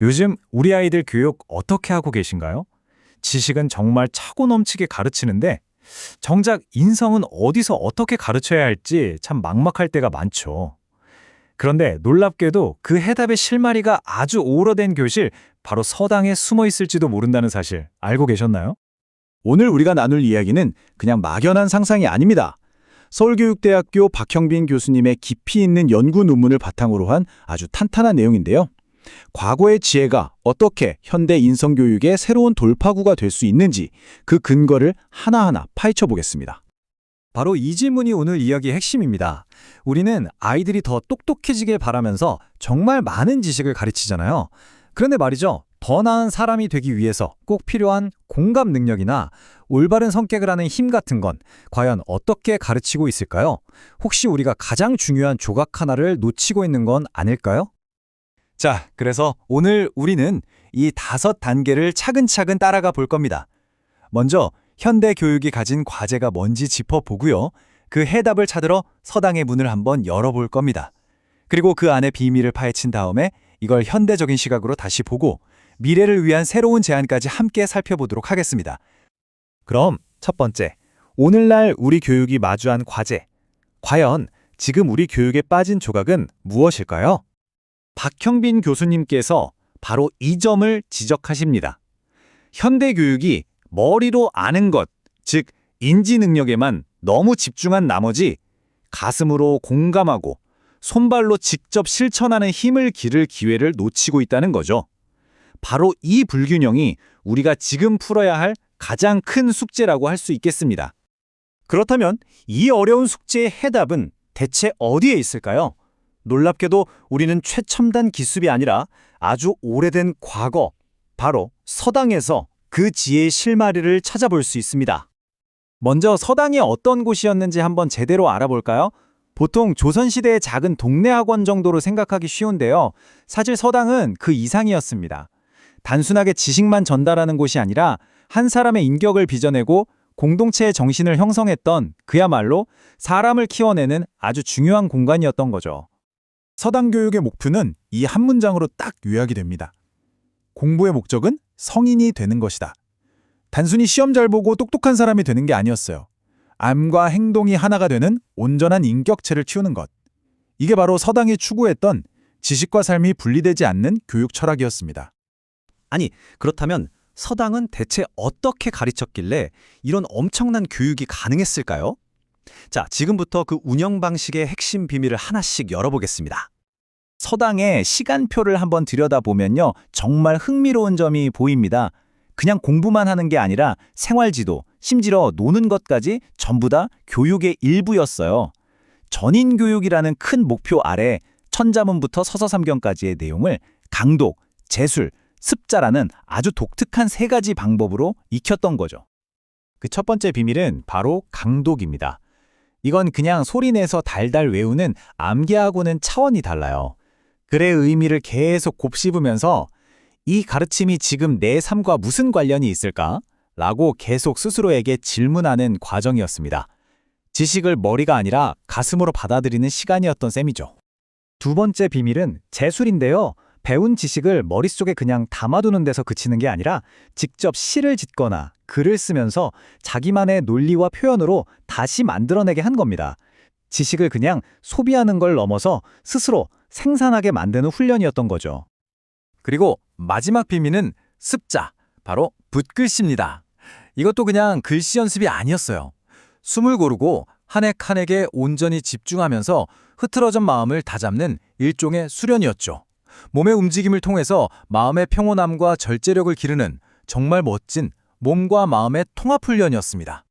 요즘 우리 아이들 교육 어떻게 하고 계신가요? 지식은 정말 차고 넘치게 가르치는데 정작 인성은 어디서 어떻게 가르쳐야 할지 참 막막할 때가 많죠. 그런데 놀랍게도 그 해답의 실마리가 아주 오래된 교실 바로 서당에 숨어 있을지도 모른다는 사실 알고 계셨나요? 오늘 우리가 나눌 이야기는 그냥 막연한 상상이 아닙니다. 서울교육대학교 박형빈 교수님의 깊이 있는 연구 논문을 바탕으로 한 아주 탄탄한 내용인데요. 과거의 지혜가 어떻게 현대 인성교육의 새로운 돌파구가 될 수 있는지 그 근거를 하나하나 파헤쳐 보겠습니다. 바로 이 질문이 오늘 이야기의 핵심입니다. 우리는 아이들이 더 똑똑해지길 바라면서 정말 많은 지식을 가르치잖아요. 그런데 말이죠. 더 나은 사람이 되기 위해서 꼭 필요한 공감 능력이나 올바른 성격을 하는 힘 같은 건 과연 어떻게 가르치고 있을까요? 혹시 우리가 가장 중요한 조각 하나를 놓치고 있는 건 아닐까요? 자, 그래서 오늘 우리는 이 다섯 단계를 차근차근 따라가 볼 겁니다. 먼저 현대 교육이 가진 과제가 뭔지 짚어보고요. 그 해답을 찾으러 서당의 문을 한번 열어볼 겁니다. 그리고 그 안에 비밀을 파헤친 다음에 이걸 현대적인 시각으로 다시 보고 미래를 위한 새로운 제안까지 함께 살펴보도록 하겠습니다. 그럼 첫 번째, 오늘날 우리 교육이 마주한 과제. 과연 지금 우리 교육에 빠진 조각은 무엇일까요? 박형빈 교수님께서 바로 이 점을 지적하십니다. 현대 교육이 머리로 아는 것, 즉 인지 능력에만 너무 집중한 나머지 가슴으로 공감하고 손발로 직접 실천하는 힘을 기를 기회를 놓치고 있다는 거죠. 바로 이 불균형이 우리가 지금 풀어야 할 가장 큰 숙제라고 할 수 있겠습니다. 그렇다면 이 어려운 숙제의 해답은 대체 어디에 있을까요? 놀랍게도 우리는 최첨단 기술이 아니라 아주 오래된 과거, 바로 서당에서 그 지혜의 실마리를 찾아볼 수 있습니다. 먼저 서당이 어떤 곳이었는지 한번 제대로 알아볼까요? 보통 조선시대의 작은 동네 학원 정도로 생각하기 쉬운데요. 사실 서당은 그 이상이었습니다. 단순하게 지식만 전달하는 곳이 아니라 한 사람의 인격을 빚어내고 공동체의 정신을 형성했던 그야말로 사람을 키워내는 아주 중요한 공간이었던 거죠. 서당 교육의 목표는 이 한 문장으로 딱 요약이 됩니다. 공부의 목적은 성인이 되는 것이다. 단순히 시험 잘 보고 똑똑한 사람이 되는 게 아니었어요. 암과 행동이 하나가 되는 온전한 인격체를 키우는 것. 이게 바로 서당이 추구했던 지식과 삶이 분리되지 않는 교육 철학이었습니다. 아니, 그렇다면 서당은 대체 어떻게 가르쳤길래 이런 엄청난 교육이 가능했을까요? 자, 지금부터 그 운영 방식의 핵심 비밀을 하나씩 열어보겠습니다. 서당의 시간표를 한번 들여다보면요. 정말 흥미로운 점이 보입니다. 그냥 공부만 하는 게 아니라 생활지도, 심지어 노는 것까지 전부 다 교육의 일부였어요. 전인교육이라는 큰 목표 아래 천자문부터 서서삼경까지의 내용을 강독, 재술, 습자라는 아주 독특한 세 가지 방법으로 익혔던 거죠. 그 첫 번째 비밀은 바로 강독입니다. 이건 그냥 소리내서 달달 외우는 암기하고는 차원이 달라요. 글의 의미를 계속 곱씹으면서 이 가르침이 지금 내 삶과 무슨 관련이 있을까? 라고 계속 스스로에게 질문하는 과정이었습니다. 지식을 머리가 아니라 가슴으로 받아들이는 시간이었던 셈이죠. 두 번째 비밀은 재술인데요. 배운 지식을 머릿속에 그냥 담아두는 데서 그치는 게 아니라 직접 시를 짓거나 글을 쓰면서 자기만의 논리와 표현으로 다시 만들어내게 한 겁니다. 지식을 그냥 소비하는 걸 넘어서 스스로 생산하게 만드는 훈련이었던 거죠. 그리고 마지막 비밀은 습자, 바로 붓글씨입니다. 이것도 그냥 글씨 연습이 아니었어요. 숨을 고르고 한 획 한 획에 온전히 집중하면서 흐트러진 마음을 다잡는 일종의 수련이었죠. 몸의 움직임을 통해서 마음의 평온함과 절제력을 기르는 정말 멋진 몸과 마음의 통합 훈련이었습니다.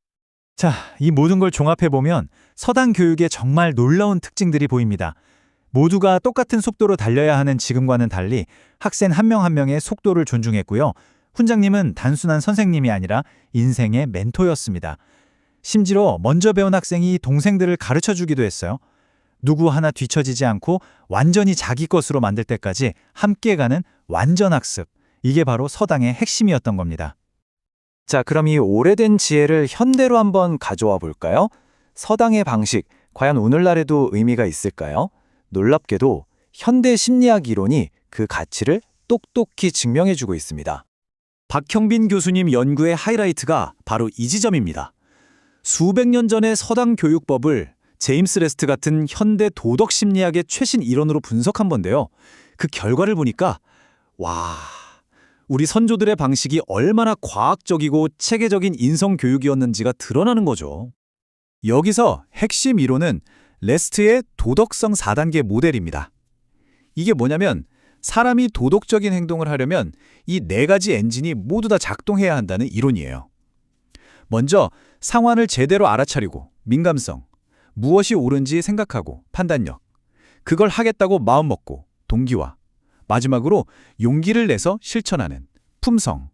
자, 이 모든 걸 종합해보면 서당 교육의 정말 놀라운 특징들이 보입니다. 모두가 똑같은 속도로 달려야 하는 지금과는 달리 학생 한 명 한 명의 속도를 존중했고요. 훈장님은 단순한 선생님이 아니라 인생의 멘토였습니다. 심지어 먼저 배운 학생이 동생들을 가르쳐 주기도 했어요. 누구 하나 뒤처지지 않고 완전히 자기 것으로 만들 때까지 함께 가는 완전 학습. 이게 바로 서당의 핵심이었던 겁니다. 자, 그럼 이 오래된 지혜를 현대로 한번 가져와 볼까요? 서당의 방식, 과연 오늘날에도 의미가 있을까요? 놀랍게도 현대 심리학 이론이 그 가치를 똑똑히 증명해주고 있습니다. 박형빈 교수님 연구의 하이라이트가 바로 이 지점입니다. 수백 년 전의 서당 교육법을 제임스 레스트 같은 현대 도덕 심리학의 최신 이론으로 분석한 건데요. 그 결과를 보니까 와, 우리 선조들의 방식이 얼마나 과학적이고 체계적인 인성 교육이었는지가 드러나는 거죠. 여기서 핵심 이론은 레스트의 도덕성 4단계 모델입니다. 이게 뭐냐면 사람이 도덕적인 행동을 하려면 이 네 가지 엔진이 모두 다 작동해야 한다는 이론이에요. 먼저 상황을 제대로 알아차리고 민감성, 무엇이 옳은지 생각하고 판단력, 그걸 하겠다고 마음먹고 동기화, 마지막으로 용기를 내서 실천하는 품성,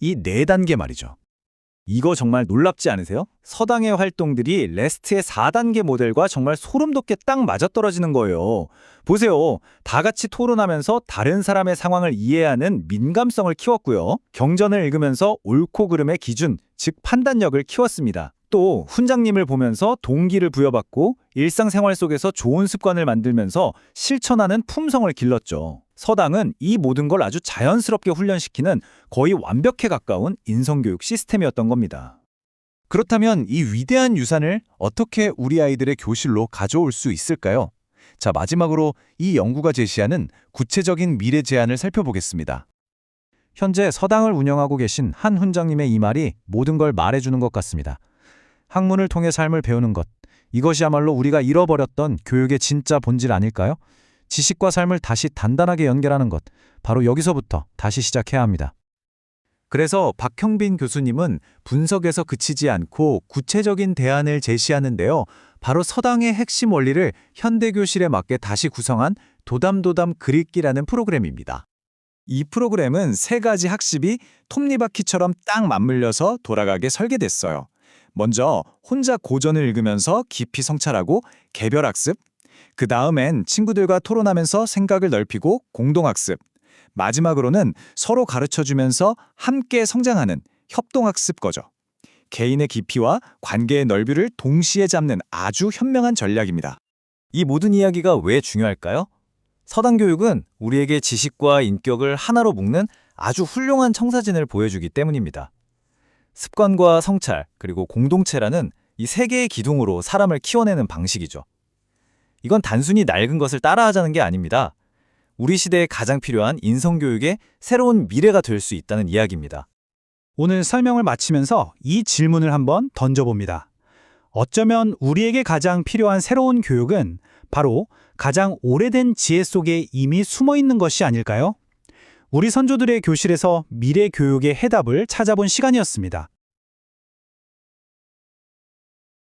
이 네 단계 말이죠. 이거 정말 놀랍지 않으세요? 서당의 활동들이 레스트의 4단계 모델과 정말 소름 돋게 딱 맞아떨어지는 거예요. 보세요. 다 같이 토론하면서 다른 사람의 상황을 이해하는 민감성을 키웠고요. 경전을 읽으면서 옳고 그름의 기준, 즉 판단력을 키웠습니다. 또 훈장님을 보면서 동기를 부여받고 일상생활 속에서 좋은 습관을 만들면서 실천하는 품성을 길렀죠. 서당은 이 모든 걸 아주 자연스럽게 훈련시키는 거의 완벽에 가까운 인성교육 시스템이었던 겁니다. 그렇다면 이 위대한 유산을 어떻게 우리 아이들의 교실로 가져올 수 있을까요? 자, 마지막으로 이 연구가 제시하는 구체적인 미래 제안을 살펴보겠습니다. 현재 서당을 운영하고 계신 한 훈장님의 이 말이 모든 걸 말해주는 것 같습니다. 학문을 통해 삶을 배우는 것, 이것이야말로 우리가 잃어버렸던 교육의 진짜 본질 아닐까요? 지식과 삶을 다시 단단하게 연결하는 것, 바로 여기서부터 다시 시작해야 합니다. 그래서 박형빈 교수님은 분석에서 그치지 않고 구체적인 대안을 제시하는데요. 바로 서당의 핵심 원리를 현대교실에 맞게 다시 구성한 도담도담 그리기라는 프로그램입니다. 이 프로그램은 세 가지 학습이 톱니바퀴처럼 딱 맞물려서 돌아가게 설계됐어요. 먼저 혼자 고전을 읽으면서 깊이 성찰하고 개별 학습, 그 다음엔 친구들과 토론하면서 생각을 넓히고 공동학습, 마지막으로는 서로 가르쳐주면서 함께 성장하는 협동학습 거죠. 개인의 깊이와 관계의 넓이를 동시에 잡는 아주 현명한 전략입니다. 이 모든 이야기가 왜 중요할까요? 서당 교육은 우리에게 지식과 인격을 하나로 묶는 아주 훌륭한 청사진을 보여주기 때문입니다. 습관과 성찰, 그리고 공동체라는 이 세 개의 기둥으로 사람을 키워내는 방식이죠. 이건 단순히 낡은 것을 따라하자는 게 아닙니다. 우리 시대에 가장 필요한 인성교육의 새로운 미래가 될 수 있다는 이야기입니다. 오늘 설명을 마치면서 이 질문을 한번 던져봅니다. 어쩌면 우리에게 가장 필요한 새로운 교육은 바로 가장 오래된 지혜 속에 이미 숨어 있는 것이 아닐까요? 우리 선조들의 교실에서 미래 교육의 해답을 찾아본 시간이었습니다.